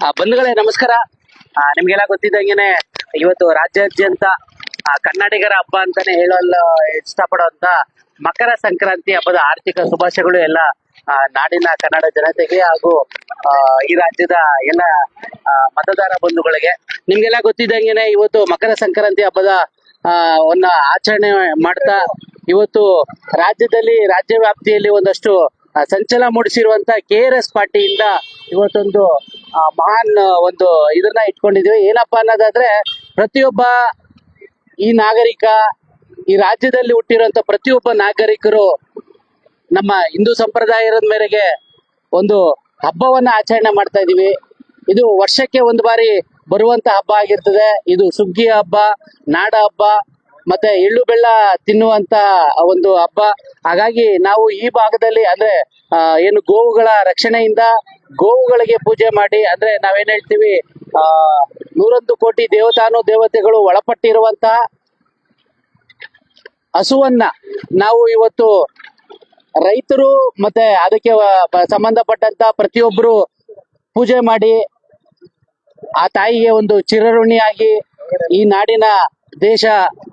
ಆ, ಬಂಧುಗಳೇ ನಮಸ್ಕಾರ. ನಿಮ್ಗೆಲ್ಲ ಗೊತ್ತಿದ್ದಂಗೆನೆ ಇವತ್ತು ರಾಜ್ಯಾದ್ಯಂತ ಕನ್ನಡಿಗರ ಹಬ್ಬ ಅಂತಾನೆ ಹೇಳಲು ಇಷ್ಟಪಡುವಂತ ಮಕರ ಸಂಕ್ರಾಂತಿ ಹಬ್ಬದ ಆರ್ಥಿಕ ಶುಭಾಶಯಗಳು ಎಲ್ಲ ನಾಡಿನ ಕನ್ನಡ ಜನತೆಗೆ ಹಾಗೂ ಈ ರಾಜ್ಯದ ಎಲ್ಲ ಮತದಾರ ಬಂಧುಗಳಿಗೆ. ನಿಮ್ಗೆಲ್ಲ ಗೊತ್ತಿದ್ದಂಗೆನೆ ಇವತ್ತು ಮಕರ ಸಂಕ್ರಾಂತಿ ಹಬ್ಬದ ವನ್ನ ಆಚರಣೆ ಮಾಡ್ತಾ ಇವತ್ತು ರಾಜ್ಯದಲ್ಲಿ ರಾಜ್ಯ ವ್ಯಾಪ್ತಿಯಲ್ಲಿ ಒಂದಷ್ಟು ಆ, ಸಂಚಲನ ಮೂಡಿಸಿರುವಂತ ಕೆ ಆರ್ ಎಸ್ ಪಾರ್ಟಿಯಿಂದ ಇವತ್ತೊಂದು ಮಹಾನ್ ಒಂದು ಇದನ್ನ ಇಟ್ಕೊಂಡಿದೀವಿ ಏನಪ್ಪಾ ಅನ್ನೋದಾದ್ರೆ ಪ್ರತಿಯೊಬ್ಬ ಈ ನಾಗರಿಕ ಈ ರಾಜ್ಯದಲ್ಲಿ ಹುಟ್ಟಿರುವಂತ ಪ್ರತಿಯೊಬ್ಬ ನಾಗರಿಕರು ನಮ್ಮ ಹಿಂದೂ ಸಂಪ್ರದಾಯದ ಮೇರೆಗೆ ಒಂದು ಹಬ್ಬವನ್ನ ಆಚರಣೆ ಮಾಡ್ತಾ ಇದೀವಿ. ಇದು ವರ್ಷಕ್ಕೆ ಒಂದು ಬಾರಿ ಬರುವಂತ ಹಬ್ಬ ಆಗಿರ್ತದೆ. ಇದು ಸುಗ್ಗಿ ಹಬ್ಬ ನಾಡ ಹಬ್ಬ ಮತ್ತೆ ಎಳ್ಳು ಬೆಲ್ಲ ತಿನ್ನುವಂತ ಒಂದು ಹಬ್ಬ. ಹಾಗಾಗಿ ನಾವು ಈ ಭಾಗದಲ್ಲಿ ಅಂದ್ರೆ ಏನು ಗೋವುಗಳ ರಕ್ಷಣೆಯಿಂದ ಗೋವುಗಳಿಗೆ ಪೂಜೆ ಮಾಡಿ, ಅಂದ್ರೆ ನಾವೇನ್ ಹೇಳ್ತೀವಿ, ಆ, ನೂರೊಂದು ಕೋಟಿ ದೇವತಾನು ದೇವತೆಗಳು ಒಳಪಟ್ಟಿರುವಂತ ಹಸುವನ್ನ ನಾವು ಇವತ್ತು ರೈತರು ಮತ್ತೆ ಅದಕ್ಕೆ ಸಂಬಂಧಪಟ್ಟಂತ ಪ್ರತಿಯೊಬ್ಬರು ಪೂಜೆ ಮಾಡಿ, ಆ ತಾಯಿಗೆ ಒಂದು ಚಿರಋಣಿಯಾಗಿ ಈ ನಾಡಿನ ದೇಶ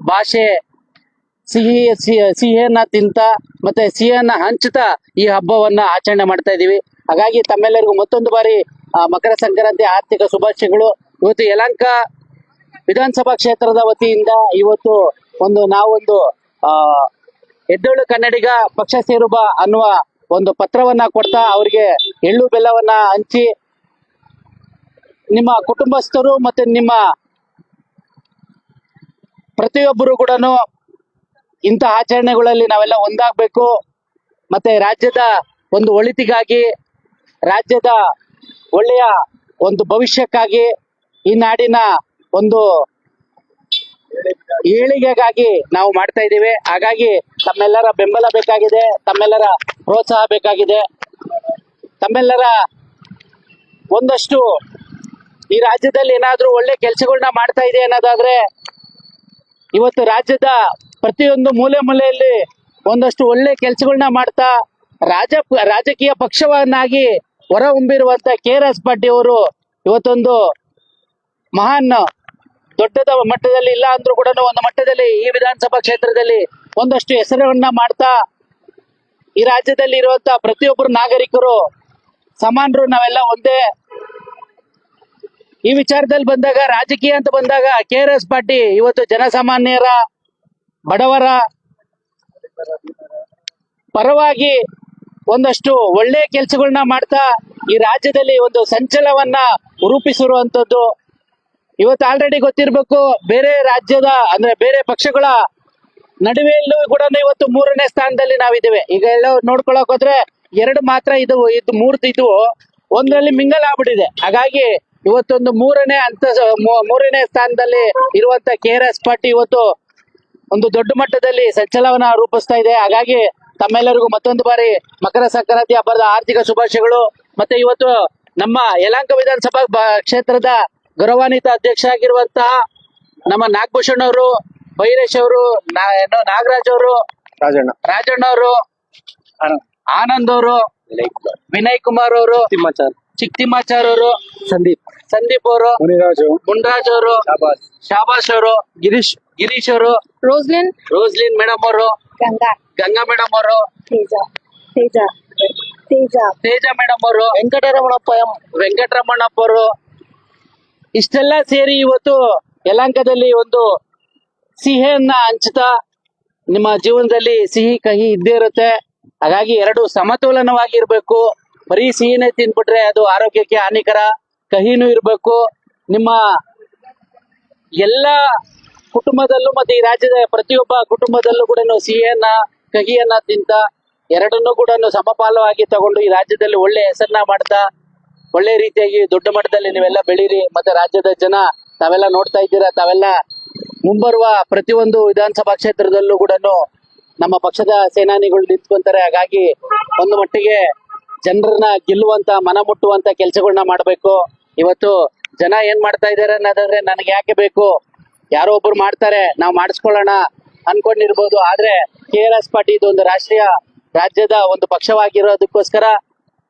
ಭಾಷೆ ಸಿಹಿ, ಸಿಹಿ- ಸಿಹಿಯನ್ನ ತಿಂತ ಮತ್ತೆ ಸಿಹಿಯನ್ನ ಹಂಚುತ್ತಾ ಈ ಹಬ್ಬವನ್ನ ಆಚರಣೆ ಮಾಡ್ತಾ ಇದೀವಿ. ಹಾಗಾಗಿ ತಮ್ಮೆಲ್ಲರಿಗೂ ಮತ್ತೊಂದು ಬಾರಿ ಮಕರ ಸಂಕ್ರಾಂತಿ ಆರ್ಥಿಕ ಶುಭಾಶಯಗಳು. ಇವತ್ತು ಯಲಂಕ ವಿಧಾನಸಭಾ ಕ್ಷೇತ್ರದ ವತಿಯಿಂದ ಇವತ್ತು ಒಂದು ನಾವೊಂದು, ಆ, ಎದ್ದೇಳು ಕನ್ನಡಿಗ ಪಕ್ಷ ಸೇರುಬ ಅನ್ನುವ ಒಂದು ಪತ್ರವನ್ನ ಕೊಡ್ತಾ ಅವರಿಗೆ ಎಳ್ಳು ಬೆಲ್ಲವನ್ನ ಹಂಚಿ ನಿಮ್ಮ ಕುಟುಂಬಸ್ಥರು ಮತ್ತೆ ನಿಮ್ಮ ಪ್ರತಿಯೊಬ್ಬರು ಕೂಡ ಇಂಥ ಆಚರಣೆಗಳಲ್ಲಿ ನಾವೆಲ್ಲ ಒಂದಾಗಬೇಕು. ಮತ್ತೆ ರಾಜ್ಯದ ಒಂದು ಒಳಿತಿಗಾಗಿ, ರಾಜ್ಯದ ಒಳ್ಳೆಯ ಒಂದು ಭವಿಷ್ಯಕ್ಕಾಗಿ ಈ ನಾಡಿನ ಒಂದು ಏಳಿಗೆಗಾಗಿ ನಾವು ಮಾಡ್ತಾ ಇದ್ದೀವಿ. ಹಾಗಾಗಿ ತಮ್ಮೆಲ್ಲರ ಬೆಂಬಲ ಬೇಕಾಗಿದೆ, ತಮ್ಮೆಲ್ಲರ ಪ್ರೋತ್ಸಾಹ ಬೇಕಾಗಿದೆ. ತಮ್ಮೆಲ್ಲರ ಒಂದಷ್ಟು ಈ ರಾಜ್ಯದಲ್ಲಿ ಏನಾದರೂ ಒಳ್ಳೆ ಕೆಲಸಗಳನ್ನ ಮಾಡ್ತಾ ಇದೆ ಅನ್ನೋದಾದ್ರೆ ಇವತ್ತು ರಾಜ್ಯದ ಪ್ರತಿಯೊಂದು ಮೂಲೆ ಮೂಲೆಯಲ್ಲಿ ಒಂದಷ್ಟು ಒಳ್ಳೆ ಕೆಲಸಗಳನ್ನ ಮಾಡ್ತಾ ರಾಜ ರಾಜಕೀಯ ಪಕ್ಷವನ್ನಾಗಿ ಹೊರ ಹೊಂಬಿರುವಂತ ಕೆ ಆರ್ ಎಸ್ ಪಾಟೀಲ್ ಇವತ್ತೊಂದು ಮಹಾನ್ ದೊಡ್ಡದ ಮಟ್ಟದಲ್ಲಿ ಇಲ್ಲ ಅಂದ್ರೂ ಕೂಡ ಒಂದು ಮಟ್ಟದಲ್ಲಿ ಈ ವಿಧಾನಸಭಾ ಕ್ಷೇತ್ರದಲ್ಲಿ ಒಂದಷ್ಟು ಹೆಸರನ್ನ ಮಾಡ್ತಾ ಈ ರಾಜ್ಯದಲ್ಲಿ ಇರುವಂತ ಪ್ರತಿಯೊಬ್ಬರು ನಾಗರಿಕರು ಸಮಾನರು ನಾವೆಲ್ಲ ಒಂದೇ ಈ ವಿಚಾರದಲ್ಲಿ ಬಂದಾಗ ರಾಜಕೀಯ ಅಂತ ಬಂದಾಗ ಕೆ ಆರ್ ಎಸ್ ಪಾರ್ಟಿ ಇವತ್ತು ಜನಸಾಮಾನ್ಯರ, ಬಡವರ ಪರವಾಗಿ ಒಂದಷ್ಟು ಒಳ್ಳೆ ಕೆಲಸಗಳನ್ನ ಮಾಡ್ತಾ ಈ ರಾಜ್ಯದಲ್ಲಿ ಒಂದು ಸಂಚಲನವನ್ನ ರೂಪಿಸಿರುವಂತದ್ದು. ಇವತ್ತು ಆಲ್ರೆಡಿ ಗೊತ್ತಿರಬೇಕು, ಬೇರೆ ರಾಜ್ಯದ ಅಂದ್ರೆ ಬೇರೆ ಪಕ್ಷಗಳ ನಡುವೆಯಲ್ಲೂ ಕೂಡ ಇವತ್ತು ಮೂರನೇ ಸ್ಥಾನದಲ್ಲಿ ನಾವಿದ್ದೇವೆ. ಈಗ ಎಲ್ಲ ನೋಡ್ಕೊಳಕ್ ಹೋದ್ರೆ ಎರಡು ಮಾತ್ರ ಇದು ಇದು ಮೂರ್ತಿ ಇದು ಒಂದರಲ್ಲಿ ಮಿಂಗಲ್ ಆಗ್ಬಿಟ್ಟಿದೆ. ಹಾಗಾಗಿ ಇವತ್ತೊಂದು ಮೂರನೇ ಅಂತ ಮೂರನೇ ಸ್ಥಾನದಲ್ಲಿ ಇರುವಂತ ಕೆ ಆರ್ ಎಸ್ ಪಾರ್ಟಿ ಇವತ್ತು ಒಂದು ದೊಡ್ಡ ಮಟ್ಟದಲ್ಲಿ ಸಂಚಲನ ರೂಪಿಸ್ತಾ ಇದೆ. ಹಾಗಾಗಿ ತಮ್ಮೆಲ್ಲರಿಗೂ ಮತ್ತೊಂದು ಬಾರಿ ಮಕರ ಸಂಕ್ರಾಂತಿ ಹಬ್ಬದ ಆರ್ಥಿಕ ಶುಭಾಶಯಗಳು. ಮತ್ತೆ ಇವತ್ತು ನಮ್ಮ ಯಲಾಂಕ ವಿಧಾನಸಭಾ ಕ್ಷೇತ್ರದ ಗೌರವಾನ್ವಿತ ಅಧ್ಯಕ್ಷ ಆಗಿರುವಂತಹ ನಮ್ಮ ನಾಗಭೂಷಣ್ ಅವರು ಬೈರೇಶ್ ಅವರು ನಾಗರಾಜ್ ಅವರು ರಾಜಣ್ಣ. ರಾಜಣ್ಣ ಅವರು ಆನಂದ್. ಅವರು ವಿನಯ್ ಕುಮಾರ್ ಅವರು ತಿಮ್ಮಚಾರ್. ಚಿಕ್ತಿಮಾಚಾರ್ ಅವರು ಸಂದೀಪ್. ಸಂದೀಪ್ ಅವರು ಮುನಿರಾಜು. ಮುನ್ರಾಜ್ ಅವರು ಶಾಬಾಸ್. ಶಾಬಾಷ್ ಅವರು ಗಿರೀಶ್ ಗಿರೀಶ್ ಅವರು ರೋಸ್ಲಿನ್. ರೋಸ್ಲಿನ್ ಮೇಡಮ್ ಅವರು ಗಂಗಾ. ಗಂಗಾ ಮೇಡಮ್ ಅವರು ತೇಜ. ತೇಜ. ತೇಜ. ತೇಜ ಮೇಡಮ್ ಅವರು ವೆಂಕಟರಮಣಪ್ಪ ಎಂ ವೆಂಕಟರಮಣಪ್ಪ ಅವರು. ಇಷ್ಟೆಲ್ಲ ಸೇರಿ ಇವತ್ತು ಯಲಾಂಕದಲ್ಲಿ ಒಂದು ಸಿಹಿಯನ್ನ ಹಂಚುತ್ತಾ ನಿಮ್ಮ ಜೀವನದಲ್ಲಿ ಸಿಹಿ ಕಹಿ ಇದ್ದೇ ಇರುತ್ತೆ. ಹಾಗಾಗಿ ಎರಡು ಸಮತೋಲನವಾಗಿರ್ಬೇಕು. ಬರೀ ಸಿಹಿನೇ ತಿನ್ಬಿಟ್ರೆ ಅದು ಆರೋಗ್ಯಕ್ಕೆ ಹಾನಿಕರ ಕಹಿನೂ ಇರಬೇಕು. ನಿಮ್ಮ ಎಲ್ಲ ಕುಟುಂಬದಲ್ಲೂ ಮತ್ತೆ ಈ ರಾಜ್ಯದ ಪ್ರತಿಯೊಬ್ಬ ಕುಟುಂಬದಲ್ಲೂ ಕೂಡ ಸಿಹಿಯನ್ನ, ಕಹಿಯನ್ನ ತಿಂತ, ಎರಡನ್ನೂ ಕೂಡ ಸಮಪಾಲವಾಗಿ ತಗೊಂಡು ಈ ರಾಜ್ಯದಲ್ಲಿ ಒಳ್ಳೆ ಹೆಸರನ್ನ ಮಾಡ್ತಾ, ಒಳ್ಳೆ ರೀತಿಯಾಗಿ ದೊಡ್ಡ ಮಟ್ಟದಲ್ಲಿ ನೀವೆಲ್ಲ ಬೆಳೀರಿ, ಮತ್ತೆ ರಾಜ್ಯದ ಜನ ತಾವೆಲ್ಲ ನೋಡ್ತಾ ಇದ್ದೀರಾ, ತಾವೆಲ್ಲ ಮುಂಬರುವ ಪ್ರತಿಯೊಂದು ವಿಧಾನಸಭಾ ಕ್ಷೇತ್ರದಲ್ಲೂ ಕೂಡ ನಮ್ಮ ಪಕ್ಷದ ಸೇನಾನಿಗಳು ನಿಂತ್ಕೊಂತಾರೆ. ಹಾಗಾಗಿ ಒಂದು ಮಟ್ಟಿಗೆ ಜನರನ್ನ ಗೆಲ್ಲುವಂತ, ಮನ ಮುಟ್ಟುವಂತ ಕೆಲಸಗಳನ್ನ ಮಾಡಬೇಕು. ಇವತ್ತು ಜನ ಏನ್ ಮಾಡ್ತಾ ಇದಾರೆ ಅನ್ನೋದಾದ್ರೆ, ನನಗೆ ಯಾಕೆ ಬೇಕು? ಯಾರೋ ಒಬ್ರು ಮಾಡ್ತಾರೆ, ನಾವು ಮಾಡಿಸ್ಕೊಳ್ಳೋಣ ಅನ್ಕೊಂಡಿರ್ಬೋದು. ಆದ್ರೆ ಕೆ ಆರ್ ಎಸ್ ಪಾರ್ಟಿ ಇದೊಂದು ರಾಷ್ಟ್ರೀಯ ರಾಜ್ಯದ ಒಂದು ಪಕ್ಷವಾಗಿರೋದಕ್ಕೋಸ್ಕರ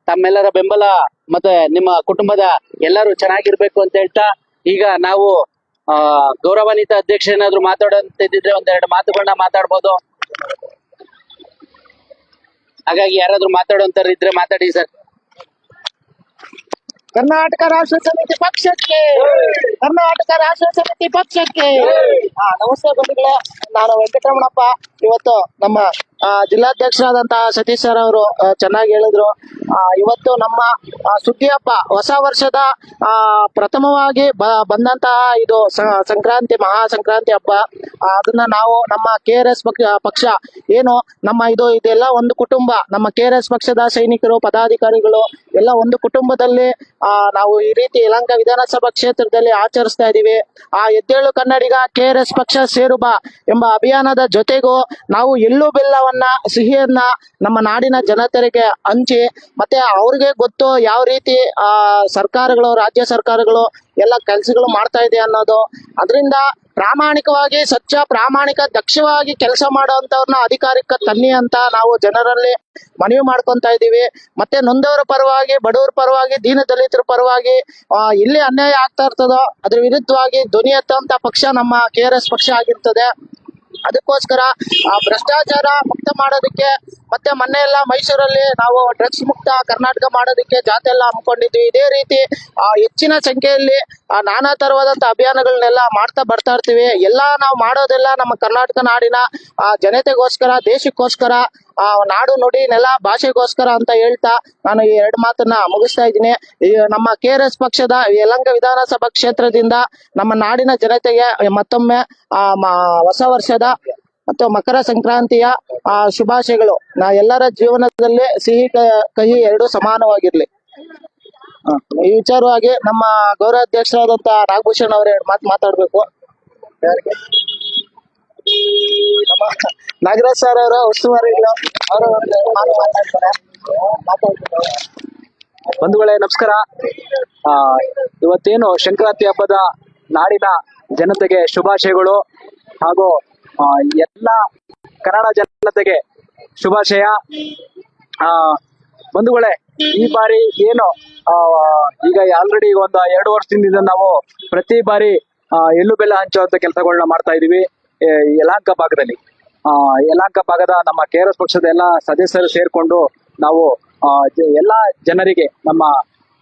ತಮ್ಮೆಲ್ಲರ ಬೆಂಬಲ ಮತ್ತೆ ನಿಮ್ಮ ಕುಟುಂಬದ ಎಲ್ಲರೂ ಚೆನ್ನಾಗಿರ್ಬೇಕು ಅಂತ ಹೇಳ್ತಾ, ಈಗ ನಾವು, ಆ, ಗೌರವಾನ್ವಿತ ಅಧ್ಯಕ್ಷ ಏನಾದ್ರು ಮಾತಾಡೋಂತಿದ್ರೆ ಒಂದೆರಡು ಮಾತುಗಳನ್ನ ಮಾತಾಡ್ಬೋದು. ಹಾಗಾಗಿ ಯಾರಾದ್ರೂ ಮಾತಾಡುವಂತಾರ ಇದ್ರೆ ಮಾತಾಡಿ ಸರ್. ಕರ್ನಾಟಕ ರಾಷ್ಟ್ರ ಸಮಿತಿ ಪಕ್ಷಕ್ಕೆ, ಕರ್ನಾಟಕ ರಾಷ್ಟ್ರ ಸಮಿತಿ ಪಕ್ಷಕ್ಕೆ. ಹಾ, ನಮಸ್ತೆ ಬಂಧುಗಳೇ. ನಾನು ವೆಂಕಟರಮಣಪ್ಪ. ಇವತ್ತು ನಮ್ಮ ಜಿಲ್ಲಾಧ್ಯಕ್ಷರಾದಂತಹ ಸತೀಶ್ ಸರ್ ಅವರು ಚೆನ್ನಾಗಿ ಹೇಳಿದ್ರು. ಇವತ್ತು ನಮ್ಮ ಸುದ್ದಿ ಹಬ್ಬ ಹೊಸ ವರ್ಷದ ಪ್ರಥಮವಾಗಿ ಬಂದಂತಹ ಇದು ಸಂಕ್ರಾಂತಿ ಮಹಾ ಸಂಕ್ರಾಂತಿ ಹಬ್ಬ ಅದನ್ನ ನಾವು ನಮ್ಮ ಕೆ ಆರ್ ಎಸ್ ಪಕ್ಷ, ಏನು ನಮ್ಮ ಇದು, ಇದೆಲ್ಲ ಒಂದು ಕುಟುಂಬ, ನಮ್ಮ ಕೆ ಆರ್ ಎಸ್ ಪಕ್ಷದ ಸೈನಿಕರು, ಪದಾಧಿಕಾರಿಗಳು, ಎಲ್ಲ ಒಂದು ಕುಟುಂಬದಲ್ಲಿ ನಾವು ಈ ರೀತಿ ಯಲಹಂಕ ವಿಧಾನಸಭಾ ಕ್ಷೇತ್ರದಲ್ಲಿ ಆಚರಿಸ್ತಾ ಇದೀವಿ. ಆ, ಎದ್ದೇಳು ಕನ್ನಡಿಗ ಕೆ ಆರ್ ಎಸ್ ಪಕ್ಷ ಸೇರುಬಾ ಎಂಬ ಅಭಿಯಾನದ ಜೊತೆಗೂ ನಾವು ಎಲ್ಲೂ ಬೆಲ್ಲವನ್ನ ಸಿಹಿಯನ್ನ ನಮ್ಮ ನಾಡಿನ ಜನತೆಗೆ ಹಂಚಿ, ಮತ್ತೆ ಅವ್ರಿಗೆ ಗೊತ್ತು ಯಾವ ರೀತಿ, ಆ, ಸರ್ಕಾರಗಳು, ರಾಜ್ಯ ಸರ್ಕಾರಗಳು ಎಲ್ಲ ಕೆಲಸಗಳು ಮಾಡ್ತಾ ಇದೆ ಅನ್ನೋದು. ಅದರಿಂದ ಪ್ರಾಮಾಣಿಕವಾಗಿ ಸ್ವಚ್ಛ ಪ್ರಾಮಾಣಿಕ, ದಕ್ಷವಾಗಿ ಕೆಲಸ ಮಾಡುವಂತವ್ರನ್ನ ಅಧಿಕಾರಕ್ಕೆ ತನ್ನಿ ಅಂತ ನಾವು ಜನರಲ್ಲಿ ಮನವಿ ಮಾಡ್ಕೊಂತ ಇದ್ದೀವಿ. ಮತ್ತೆ ನೊಂದವರ ಪರವಾಗಿ, ಬಡವರ ಪರವಾಗಿ, ದೀನ ದಲಿತರ ಪರವಾಗಿ ಇಲ್ಲಿ ಅನ್ಯಾಯ ಆಗ್ತಾ ಇರ್ತದೋ, ಅದ್ರ ವಿರುದ್ಧವಾಗಿ ಧ್ವನಿ ಎತ್ತುವಂತ ಪಕ್ಷ ನಮ್ಮ ಕೆ ಪಕ್ಷ ಆಗಿರ್ತದೆ. ಅದಕ್ಕೋಸ್ಕರ ಆ ಭ್ರಷ್ಟಾಚಾರ ಮುಕ್ತ ಮಾಡೋದಕ್ಕೆ ಮತ್ತೆ ಮೊನ್ನೆ ಎಲ್ಲ ಮೈಸೂರಲ್ಲಿ ನಾವು ಡ್ರಗ್ಸ್ ಮುಕ್ತ ಕರ್ನಾಟಕ ಮಾಡೋದಕ್ಕೆ ಜಾತೆ ಎಲ್ಲ ಹಮ್ಮಿಕೊಂಡಿದ್ವಿ. ಇದೇ ರೀತಿ ಆ, ಹೆಚ್ಚಿನ ಸಂಖ್ಯೆಯಲ್ಲಿ ನಾನಾ ತರವಾದಂತ ಅಭಿಯಾನಗಳನ್ನೆಲ್ಲ ಮಾಡ್ತಾ ಬರ್ತಾ ಇರ್ತೀವಿ. ಎಲ್ಲ ನಾವು ಮಾಡೋದೆಲ್ಲ ನಮ್ಮ ಕರ್ನಾಟಕ ನಾಡಿನ ಆ, ಜನತೆಗೋಸ್ಕರ ದೇಶಕ್ಕೋಸ್ಕರ ಆ, ನಾಡು ನುಡಿ ನೆಲ ಭಾಷೆಗೋಸ್ಕರ ಅಂತ ಹೇಳ್ತಾ ನಾನು ಈ ಎರಡು ಮಾತನ್ನ ಮುಗಿಸ್ತಾ ಇದ್ದೀನಿ. ನಮ್ಮ ಕೆ ಆರ್ ಎಸ್ ಪಕ್ಷದ ಯಲಂಗ ವಿಧಾನಸಭಾ ಕ್ಷೇತ್ರದಿಂದ ನಮ್ಮ ನಾಡಿನ ಜನತೆಗೆ ಮತ್ತೊಮ್ಮೆ ಆ, ಹೊಸ ವರ್ಷದ ಮತ್ತು ಮಕರ ಸಂಕ್ರಾಂತಿಯ ಆ, ಶುಭಾಶಯಗಳು. ನಾ ಎಲ್ಲರ ಜೀವನದಲ್ಲಿ ಸಿಹಿ ಕಹಿ ಎರಡು ಸಮಾನವಾಗಿರ್ಲಿ. ಈ ವಿಚಾರವಾಗಿ ನಮ್ಮ ಗೌರವಾಧ್ಯಕ್ಷರಾದಂತ ನಾಗಭೂಷಣ್ ಅವರು ಎರಡು ಮಾತು ಮಾತಾಡ್ಬೇಕು. ನಾಗರಾಜ್ ಸರ್ ಅವರ ಉಸ್ತುವಾರಿ ಅವರು ಬಂಧುಗಳೇ, ನಮಸ್ಕಾರ. ಆ, ಇವತ್ತೇನು ಸಂಕ್ರಾಂತಿ ಹಬ್ಬದ ನಾಡಿನ ಜನತೆಗೆ ಶುಭಾಶಯಗಳು ಹಾಗೂ ಎಲ್ಲ ಕನ್ನಡ ಜನತೆಗೆ ಶುಭಾಶಯ. ಆ, ಬಂಧುಗಳೇ, ಈ ಬಾರಿ ಏನು ಈಗ ಆಲ್ರೆಡಿ ಒಂದು ಎರಡು ವರ್ಷದಿಂದ ನಾವು ಪ್ರತಿ ಬಾರಿ ಎಲ್ಲು ಎಳ್ಳು ಬೆಲ್ಲ ಹಂಚುವಂತ ಕೆಲಸಗಳನ್ನ ಮಾಡ್ತಾ ಇದೀವಿ ಏ, ಯಲಹಂಕ ಭಾಗದಲ್ಲಿ. ಆ ಯಲಹಂಕ ಭಾಗದ ನಮ್ಮ ಕೆ ಆರ್ ಎಸ್ ಪಕ್ಷದ ಎಲ್ಲ ಸದಸ್ಯರು ಸೇರ್ಕೊಂಡು ನಾವು ಎಲ್ಲಾ ಜನರಿಗೆ ನಮ್ಮ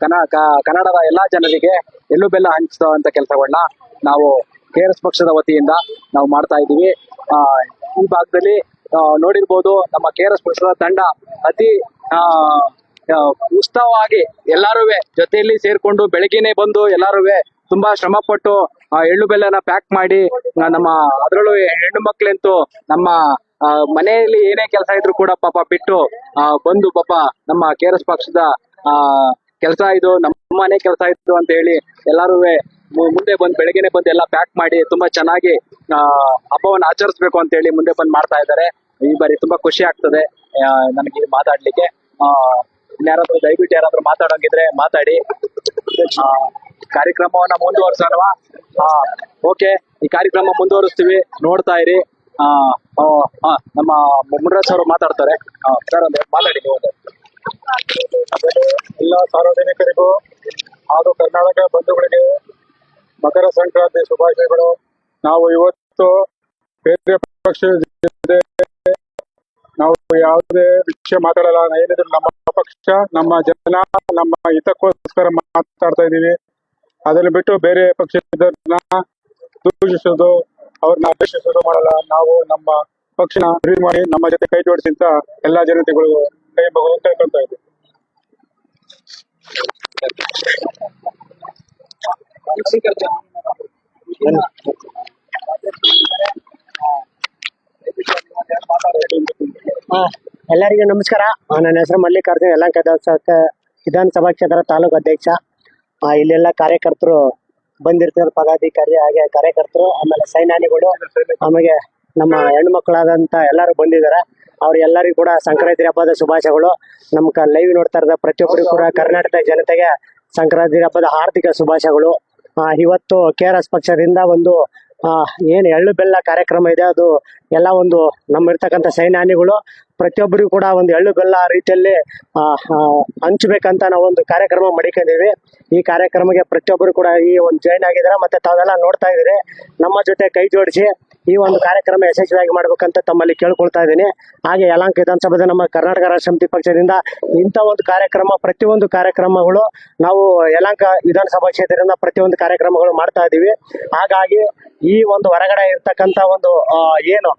ಕನ್ನಡ ಕನ್ನಡದ ಎಲ್ಲಾ ಜನರಿಗೆ ಎಳ್ಳು ಬೆಲ್ಲ ಹಂಚುವಂತ ಕೆಲಸಗಳನ್ನ ನಾವು ಕೆ ಆರ್ ಎಸ್ ಪಕ್ಷದ ವತಿಯಿಂದ ನಾವು ಮಾಡ್ತಾ ಇದ್ದೀವಿ. ಆ ಈ ಭಾಗದಲ್ಲಿ ನೋಡಿರ್ಬೋದು ನಮ್ಮ ಕೆ ಆರ್ ಎಸ್ ಪಕ್ಷದ ತಂಡ ಅತಿ ಉತ್ಸವವಾಗಿ ಎಲ್ಲಾರು ಜೊತೆಯಲ್ಲಿ ಸೇರ್ಕೊಂಡು ಬೆಳಗ್ಗೆನೆ ಬಂದು ಎಲ್ಲಾರು ತುಂಬಾ ಶ್ರಮ ಪಟ್ಟು ಆ ಎಳ್ಳು ಬೆಲ್ಲನ ಪ್ಯಾಕ್ ಮಾಡಿ ನಮ್ಮ ಅದರಲ್ಲೂ ಹೆಣ್ಣು ಮಕ್ಳಂತೂ ನಮ್ಮ ಮನೆಯಲ್ಲಿ ಏನೇ ಕೆಲಸ ಇದ್ರು ಕೂಡ ಪಾಪ ಬಿಟ್ಟು ಆ, ಬಂದು ಪಾಪ ನಮ್ಮ ಕೆ ಆರ್ ಎಸ್ ಪಕ್ಷದ ಆ ಕೆಲಸ ಇದು ನಮ್ಮ ಮನೆ ಕೆಲಸ ಇತ್ತು ಅಂತ ಹೇಳಿ ಎಲ್ಲಾರು ಮುಂದೆ ಬಂದು ಬೆಳಗ್ಗೆನೆ ಬಂದು ಎಲ್ಲ ಪ್ಯಾಕ್ ಮಾಡಿ ತುಂಬಾ ಚೆನ್ನಾಗಿ ಆ ಹಬ್ಬವನ್ನು ಆಚರಿಸ್ಬೇಕು ಅಂತ ಹೇಳಿ ಮುಂದೆ ಬಂದು ಮಾಡ್ತಾ ಇದ್ದಾರೆ. ಈ ಬಾರಿ ತುಂಬಾ ಖುಷಿ ಆಗ್ತದೆ ನನಗೆ ಮಾತಾಡ್ಲಿಕ್ಕೆ. ಆ ಇನ್ಯಾರಾದ್ರೂ ದಯವಿಟ್ಟು ಯಾರಾದ್ರೂ ಮಾತಾಡೋಂಗಿದ್ರೆ ಮಾತಾಡಿ. ಕಾರ್ಯಕ್ರಮವನ್ನ ಮುಂದುವರ್ಸೋಣವಾ? ಹಾ, ಓಕೆ. ಈ ಕಾರ್ಯಕ್ರಮ ಮುಂದುವರಿಸ್ತೀವಿ. ನೋಡ್ತಾ ಇರಿ. ನಮ್ಮ ಮುನ್ರಾಜ್ ಅವರು ಮಾತಾಡ್ತಾರೆ. ಸರ್ ಅಂದ್ರೆ ಮಾತಾಡಿ. ಎಲ್ಲ ಸಾರ್ವಜನಿಕರಿಗೂ ಹಾಗೂ ಕರ್ನಾಟಕ ಬಂಧುಗಳಿಗೆ ಮಕರ ಸಂಕ್ರಾಂತಿ ಶುಭಾಶಯಗಳು. ನಾವು ಇವತ್ತು ಬೇರೆ ಪಕ್ಷದ ನಾವು ಯಾವುದೇ ವಿಷಯ ಮಾತಾಡಲ್ಲ. ಏನಿದ್ರು ನಮ್ಮ ಪಕ್ಷ, ನಮ್ಮ ಜನ, ನಮ್ಮ ಹಿತಕ್ಕೋಸ್ಕರ ಮಾತಾಡ್ತಾ ಇದ್ದೀವಿ. ಅದನ್ನು ಬಿಟ್ಟು ಬೇರೆ ಪಕ್ಷದನ್ನ ದೂಷಿಸೋದು ಅವ್ರನ್ನ ಅಪೇಕ್ಷಿಸೋದು ಮಾಡಲ್ಲ. ನಾವು ನಮ್ಮ ಪಕ್ಷನ ಮಾಡಿ, ನಮ್ಮ ಜೊತೆ ಕೈ ಜೋಡಿಸಿ ಅಂತ ಎಲ್ಲಾ ಜನತೆಗಳು ಕೈ ಮಗು ಕೇಳ್ಕೊಳ್ತಾ ಇದ್ದೀವಿ ಎಲ್ಲರಿಗೂ ನಮಸ್ಕಾರ. ನನ್ನ ಹೆಸರು ಮಲ್ಲಿಕಾರ್ಜುನ್ ಯಲಂಕ ವಿಧಾನಸಭಾ ಕ್ಷೇತ್ರ ತಾಲೂಕು ಅಧ್ಯಕ್ಷ. ಇಲ್ಲೆಲ್ಲ ಕಾರ್ಯಕರ್ತರು ಬಂದಿರ್ತಾರೆ, ಪದಾಧಿಕಾರಿ ಹಾಗೆ ಕಾರ್ಯಕರ್ತರು, ಆಮೇಲೆ ಸೈನಾನಿಗಳು ಆಮೇಲೆ ನಮ್ಮ ಹೆಣ್ಣು ಮಕ್ಕಳಾದಂತ ಎಲ್ಲರೂ ಬಂದಿದ್ದಾರೆ ಅವ್ರೆಲ್ಲರಿಗೂ ಕೂಡ ಸಂಕ್ರಾಂತಿ ಹಬ್ಬದ ಶುಭಾಶಯಗಳು. ನಮ್ಮ ಲೈವ್ ನೋಡ್ತಾ ಇರೋದ ಪ್ರತಿಯೊಬ್ಬರಿಗೂ ಕೂಡ ಕರ್ನಾಟಕದ ಜನತೆಗೆ ಸಂಕ್ರಾಂತಿ ಹಬ್ಬದ ಹಾರ್ದಿಕ ಶುಭಾಶಯಗಳು. ಇವತ್ತು ಕೆ ಆರ್ ಎಸ್ ಪಕ್ಷದಿಂದ ಒಂದು ಏನ್ ಎಳ್ಳು ಬೆಲ್ಲ ಕಾರ್ಯಕ್ರಮ ಇದೆ, ಅದು ಎಲ್ಲ ಒಂದು ನಮ್ಮ ಇರ್ತಕ್ಕಂಥ ಸೈನ್ಯಾನಿಗಳು ಪ್ರತಿಯೊಬ್ಬರಿಗೂ ಕೂಡ ಒಂದು ಎಳ್ಳು ಬೆಲ್ಲ ರೀತಿಯಲ್ಲಿ ಹಂಚ್ಬೇಕಂತ ನಾವು ಒಂದು ಕಾರ್ಯಕ್ರಮ ಮಡಿಕೊಂಡಿವಿ ಈ ಕಾರ್ಯಕ್ರಮಕ್ಕೆ ಪ್ರತಿಯೊಬ್ಬರು ಕೂಡ ಈ ಒಂದು ಜಾಯ್ನ್ ಆಗಿದ್ದಾರೆ. ಮತ್ತೆ ತಾವೆಲ್ಲ ನೋಡ್ತಾ ಇದ್ದೀರಿ. ನಮ್ಮ ಜೊತೆ ಕೈ ಜೋಡಿಸಿ ಈ ಒಂದು ಕಾರ್ಯಕ್ರಮ ಯಶಸ್ವಿಯಾಗಿ ಮಾಡಬೇಕಂತ ತಮ್ಮಲ್ಲಿ ಕೇಳ್ಕೊಳ್ತಾ ಇದ್ದೀನಿ. ಹಾಗೆ ಯಲಾಂಕ್ ವಿಧಾನಸಭೆದ ನಮ್ಮ ಕರ್ನಾಟಕ ರಾಷ್ಟ್ರ ಪಕ್ಷದಿಂದ ಇಂಥ ಒಂದು ಕಾರ್ಯಕ್ರಮ, ಪ್ರತಿಯೊಂದು ಕಾರ್ಯಕ್ರಮಗಳು ನಾವು ಯಲಾಂಕ ವಿಧಾನಸಭಾ ಕ್ಷೇತ್ರದಿಂದ ಪ್ರತಿಯೊಂದು ಕಾರ್ಯಕ್ರಮಗಳು ಮಾಡ್ತಾ ಇದ್ದೀವಿ. ಹಾಗಾಗಿ ಈ ಒಂದು ಹೊರಗಡೆ ಇರ್ತಕ್ಕಂಥ ಒಂದು ಏನು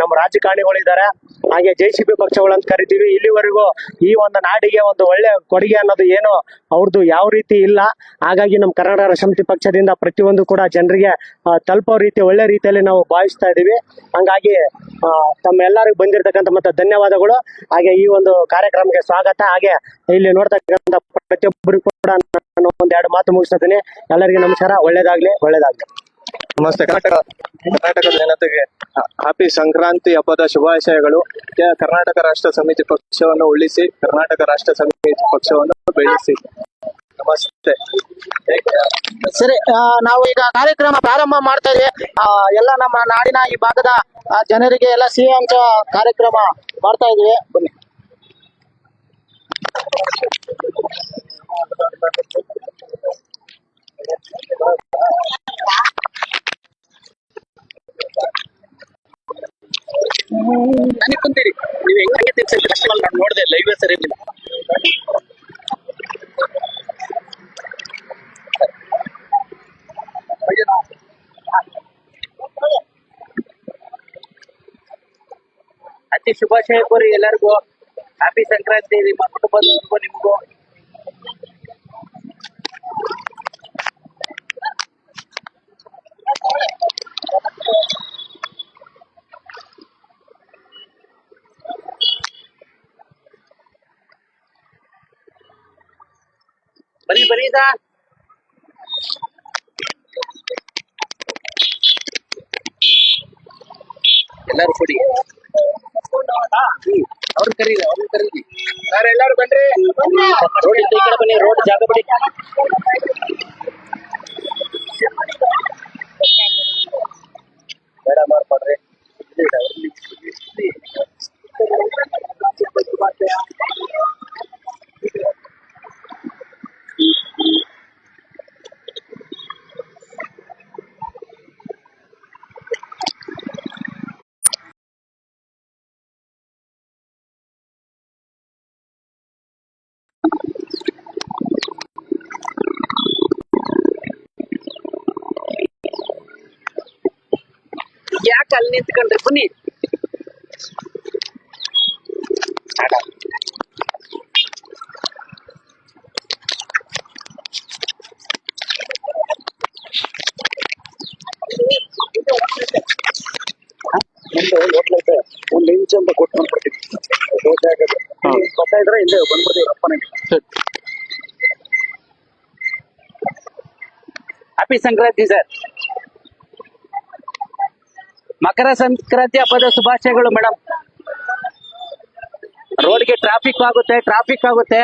ನಮ್ಮ ರಾಜಕಾರಣಿಗಳು ಇದ್ದಾರೆ. ಹಾಗೆ ಜೆ ಸಿ ಬಿ ಪಕ್ಷಗಳು ಅಂತ ಕರಿತೀವಿ. ಇಲ್ಲಿವರೆಗೂ ಈ ಒಂದು ನಾಡಿಗೆ ಒಂದು ಒಳ್ಳೆ ಕೊಡುಗೆ ಅನ್ನೋದು ಏನು ಅವ್ರದ್ದು ಯಾವ ರೀತಿ ಇಲ್ಲ. ಹಾಗಾಗಿ ನಮ್ಮ ಕರ್ನಾಟಕ ರಾಷ್ಟ್ರ ಸಮಿತಿ ಪಕ್ಷದಿಂದ ಪ್ರತಿಯೊಂದು ಕೂಡ ಜನರಿಗೆ ತಲುಪೋ ರೀತಿ ಒಳ್ಳೆ ರೀತಿಯಲ್ಲಿ ನಾವು ಭಾವಿಸ್ತಾ ಇದ್ದೀವಿ. ಹಂಗಾಗಿ ತಮ್ಮೆಲ್ಲರಿಗೂ ಬಂದಿರತಕ್ಕಂಥ ಮತ್ತೆ ಧನ್ಯವಾದಗಳು. ಹಾಗೆ ಈ ಒಂದು ಕಾರ್ಯಕ್ರಮಕ್ಕೆ ಸ್ವಾಗತ. ಹಾಗೆ ಇಲ್ಲಿ ನೋಡ್ತಕ್ಕಂಥ ಪ್ರತಿಯೊಬ್ಬರಿಗೂ ಕೂಡ ನಾನು ಒಂದೆರಡು ಮಾತು ಮುಗಿಸ್ತೀನಿ ಎಲ್ಲರಿಗೂ ನಮಸ್ಕಾರ. ಒಳ್ಳೇದಾಗ್ಲಿ ಒಳ್ಳೇದಾಗ್ಲಿ. ನಮಸ್ತೆ. ಕರ್ನಾಟಕ, ಕರ್ನಾಟಕದ ಜನತೆಗೆ ಹ್ಯಾಪಿ ಸಂಕ್ರಾಂತಿ ಹಬ್ಬದ ಶುಭಾಶಯಗಳು. ಕರ್ನಾಟಕ ರಾಷ್ಟ್ರ ಸಮಿತಿ ಪಕ್ಷವನ್ನು ಉಳಿಸಿ, ಕರ್ನಾಟಕ ರಾಷ್ಟ್ರ ಸಮಿತಿ ಪಕ್ಷವನ್ನು ಬೆಳೆಸಿ. ಸರಿ ನಾವು ಈಗ ಕಾರ್ಯಕ್ರಮ ಪ್ರಾರಂಭ ಮಾಡ್ತಾ ಎಲ್ಲ ನಮ್ಮ ನಾಡಿನ ಈ ಭಾಗದ ಜನರಿಗೆ ಎಲ್ಲ ಸಿಹಿ ಕಾರ್ಯಕ್ರಮ ಮಾಡ್ತಾ ಇದೀವಿ. ಬನ್ನಿ. ನನಗೆ ಕುಂತೀರಿ. ನೀವು ಹೆಂಗೆ ತಿನ್ಸಿದ್ರೆ ಅಷ್ಟೇ ನಾನು ನೋಡಿದೆ ಲೈವ್ ಸರಿ ಅತಿ ಶುಭಾಶಯ ಕೋರಿ ಎಲ್ಲರಿಗೂ ಹ್ಯಾಪಿ ಸಂಕ್ರಾಂತಿ ನಿಮ್ಮ ಕುಟುಂಬದವರಿಗೂ ನಿಮಗೂ ಬರೀ ಬರೀ ಸಾ ಎಲ್ಲರೂ ಕೊಡಿ ಅವ್ರು ಕರೀರಿ ಅವ್ರನ್ನ ಕರೀರಿ ಸರ್ ಎಲ್ಲರೂ ಬನ್ರಿ ರೋಡ್ ಈ ಕಡೆ ಬನ್ನಿ ರೋಡ್ ಜಾಗ ಬಿಡಿ ಬೇಡ ಮಾಡ್ಕೊಡ್ರಿ ಯಾಕೆ ಅಲ್ಲಿ ನಿಂತ್ಕೊಂಡ್ರಿ ಬನ್ನಿ ಮುಂದೆ ಒಂದು ಹೋಟ್ಲ್ ಐತೆ ಒಂದು ಇಂಚ್ ಅಂತ ಕೊಟ್ಟು ಬಂದ್ಬಿಡ್ತೀವಿ ದೋಸೆ ಹಾಕೋದು ಬರ್ತಾ ಇದ್ರೆ ಇಲ್ಲೇ ಬಂದ್ಬಿಡ್ತೀವಿ ಅಪ್ಪನಿಗೆ ಹ್ಯಾಪಿ ಸಂಕ್ರಾಂತಿ ಸರ್ ಮಕರ ಸಂಕ್ರಾಂತಿ ಹಬ್ಬದ ಶುಭಾಶಯಗಳು ಮೇಡಮ್ ರೋಡ್ಗೆ ಟ್ರಾಫಿಕ್ ಆಗುತ್ತೆ ಟ್ರಾಫಿಕ್ ಆಗುತ್ತೆ.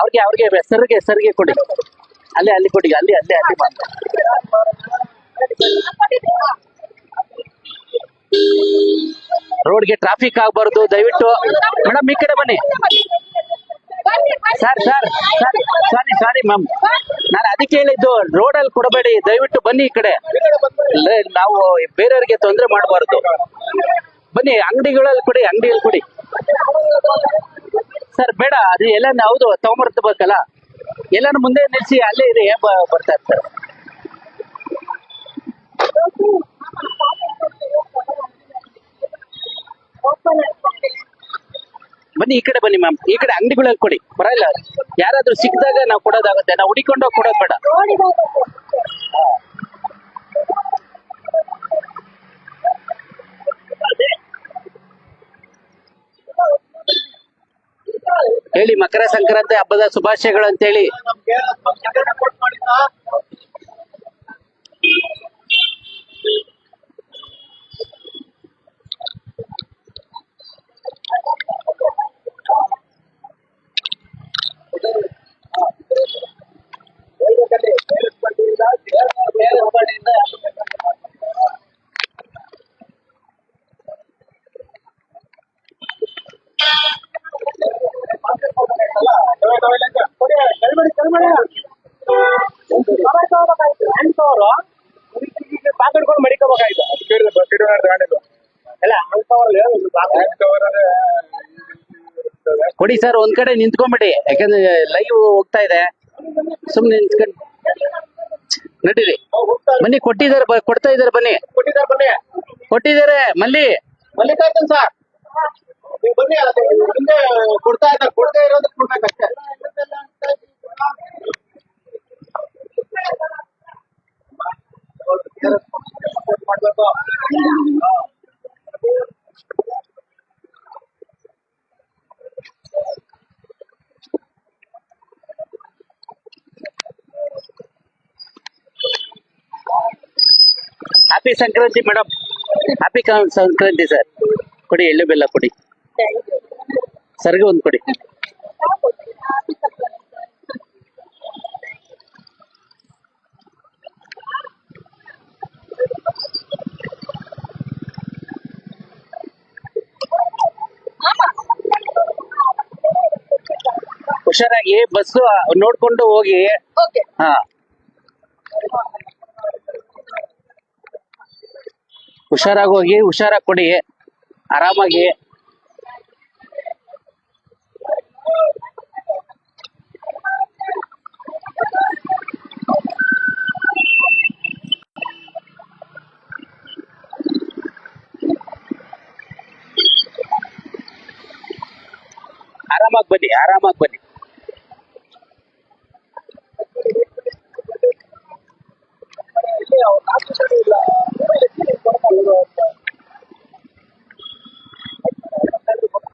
ಅವ್ರಿಗೆ ಅವ್ರಿಗೆ ಹೆಸರಿಗೆ ಹೆಸರಿಗೆ ಕೊಡಿ. ಅಲ್ಲೇ, ಅಲ್ಲಿ ಕೊಡಿ, ಅಲ್ಲಿ, ಅಲ್ಲೇ, ಅಲ್ಲಿ ಬಂದು ರೋಡ್ಗೆ ಟ್ರಾಫಿಕ್ ಆಗ್ಬಾರ್ದು, ದಯವಿಟ್ಟು. ಮೇಡಮ್ ಈ ಕಡೆ ಬನ್ನಿ. Sir sir sorry sorry ma'am. ನಾನು ಅದಕ್ಕೆ ಹೇಳಿದ್ದು ರೋಡಲ್ಲಿ ಕೊಡಬೇಡಿ ದಯವಿಟ್ಟು ಬನ್ನಿ ಈ ಕಡೆ. ಲೇ, ನಾವು ಬೇರೆಯವರಿಗೆ ತೊಂದರೆ ಮಾಡಬಾರ್ದು. ಬನ್ನಿ ಅಂಗಡಿಗಳಲ್ಲಿ ಕೊಡಿ ಅಂಗಡಿಯಲ್ಲಿ ಕೊಡಿ. ಸರ್ ಬೇಡ ಅದು ಎಲ್ಲ ಹೌದು ತಗೊಂಬರ್ತಬೇಕಲ್ಲ ಎಲ್ಲಾನು ಮುಂದೆ ನಿಲ್ಸಿ ಅಲ್ಲೇ ಇದೆ ಬರ್ತಾ ಇರ್ತಾರೆ ಬನ್ನಿ, ಈ ಕಡೆ ಬನ್ನಿ ಮ್ಯಾಮ್ ಈ ಕಡೆ ಅಂಗಡಿಗಳಲ್ಲಿ ಕೊಡಿ. ಬರಲ್ಲ ಯಾರಾದ್ರೂ ಸಿಕ್ಕಿದಾಗ ನಾವು ಕೊಡೋದಾಗುತ್ತೆ. ನಾವು ಹುಡಿಕೊಂಡು ಕೊಡೋದು ಬೇಡ. ಹೇಳಿ, ಮಕರ ಸಂಕ್ರಾಂತಿ ಹಬ್ಬದ ಶುಭಾಶಯಗಳು ಅಂತೇಳಿ. ಕೊಡಿ ಸರ್ ಒಂದ್ ಕಡೆ ನಿಂತ್ಕೊಂಬಿಡಿ. ಯಾಕಂದ್ರೆ ಲೈವ್ ಹೋಗ್ತಾ ಇದೆ. ಸುಮ್ನೆ ನಿಂತ್ಕೊಂಡು ನಡೀರಿ. ಬನ್ನಿ ಕೊಟ್ಟಿದ್ದಾರೆ ಕೊಡ್ತಾ ಇದಾರೆ ಬನ್ನಿ. ಕೊಟ್ಟಿದ್ದಾರೆ ಬನ್ನಿ. ಕೊಟ್ಟಿದ್ದಾರೆ ಮಲ್ಲಿ. ಮಲ್ಲಿಕಾರ್ಜುನ್ ಸರ್ ನೀವು ಬನ್ನಿ ಹಿಂದೆ ಕೊಡ್ತಾ ಇದ್ದಾರೆ ಕೊಡ್ತಾ ಇರೋದಕ್ಕೆ ಕೊಡ್ಬೇಕಷ್ಟೇ. ಮಾಡ್ಬೇಕು happy Sankranti madam happy Sankranti sir ಕೊಡಿ ಎಳ್ಳು ಬೆಲ್ಲ ಕೊಡಿ ಸರ್ಗೆ ಒಂದ್ ಕೊಡಿ ಹುಷಾರಾಗಿ ಬಸ್ ನೋಡ್ಕೊಂಡು ಹೋಗಿ. ಹಾ. ಹುಷಾರಾಗಿ ಹೋಗಿ ಹುಷಾರಾಗಿ ಕೊಡಿ. ಆರಾಮಾಗಿ. ಆರಾಮಾಗಿ ಬನ್ನಿ ಆರಾಮಾಗಿ ಬನ್ನಿ.